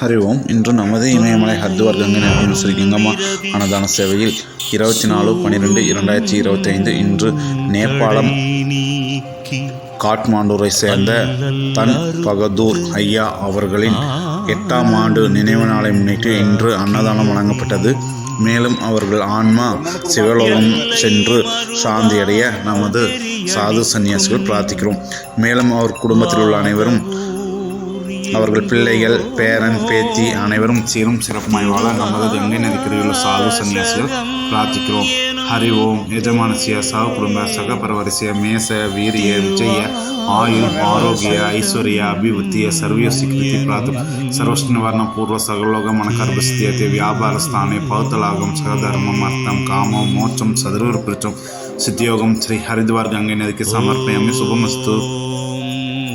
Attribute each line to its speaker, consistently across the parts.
Speaker 1: ஹரி ஓம் இன்று நமது இமயமலை ஹரித்வார் கங்கை ஸ்ரீ கங்கம்மா அன்னதான சேவையில் இருபத்தி நாலு பன்னிரெண்டு இரண்டாயிரத்தி இருபத்தி ஐந்து இன்று நேபாளம் காட்மாண்டூரை சேர்ந்த தன் பகதூர் ஐயா அவர்களின் எட்டாம் ஆண்டு நினைவு நாளை முன்னிட்டு இன்று அன்னதானம் வழங்கப்பட்டது. மேலும் அவர்கள் ஆன்மா சிவலோகம் சென்று சாந்தியடைய நமது சாது சன்னியாசிகள் பிரார்த்திக்கிறோம். மேலும் அவர் குடும்பத்தில் உள்ள அனைவரும் அவர்கள் பிள்ளைகள் பேரன் பேத்தி அனைவரும் சீரும் சிறப்புமாய் வாழ நமது கங்கை நதிக்கரையுள்ள சாது சன்னியாசிகள் பிரார்த்திக்கிறோம் ஹரி ஓம் ಯಜಮಾನಸ್ಯ ಸಹಕುಟುಂಬ ಸಹಪರವರಿಸಿಯ ಮೇಸ ವೀರ್ಯ ವಿಜಯ ಆಯುರ್ ಆರೋಗ್ಯ ಐಶ್ವರ್ಯ ಅಭಿವೃದ್ಧಿಯ ಸರ್ವ ಸ್ವೀಕೃತಿ ಪ್ರಾತು ಸರ್ವಷ್ಣವರ್ಣ ಪೂರ್ವ ಸಗಲೋಗ ಮನಕರ್ಭಸ್ಥಿಯತೆ ವ್ಯಾಪಾರ ಸ್ಥಾನೆ ಪೌತಲಾಗಂ ಸಹಧರ್ಮಂ ಅರ್ಥಂ ಕಾಮಂ ಮೋಕ್ಷಂ ಸದೃಢಪೃಚಂ ಸಿದ್ಧಿಯೋಗಂ ಶ್ರೀ ಹರಿದ್ವಾರ್ ಗಂಗೆ ನದಿಗೆ ಸಮರ್ಪಯಾಮಿ ಶುಭಮಸ್ತು
Speaker 2: ஓம்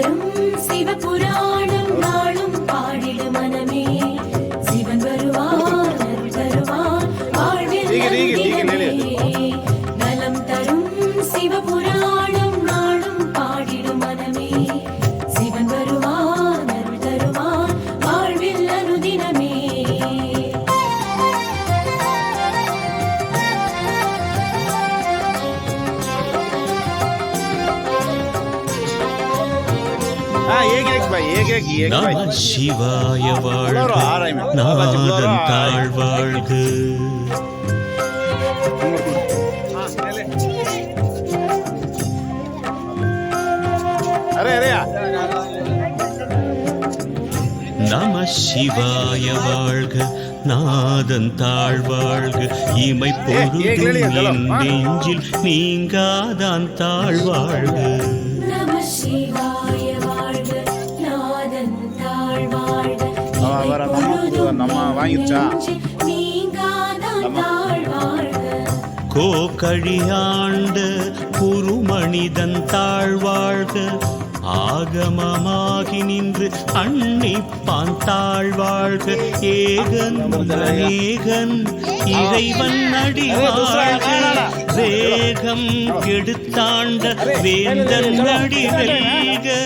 Speaker 3: நலம் தரும்
Speaker 2: நம சிவாய வாழ்க நாதன்
Speaker 4: தாழ்வாழ்க
Speaker 2: நம சிவாய வாழ்க. நாதன் தாழ்வாழ்க இமை பொருளும் என் நெஞ்சில் நீங்காதான்
Speaker 4: தாழ்வாழ்க வாங்கிருச்சா?
Speaker 3: நீங்காதான் தாழ் வாழ்க
Speaker 2: கோகழியாண்ட குருமணிதன் தாழ்வாழ்க ஆகமமாகி நின்று அன்னிப்பான் தாழ்வாழ்க. ஏகன் ஏகன் இறைவன் அடி வேகம் கெடுத்தாண்ட வேந்தன் அடி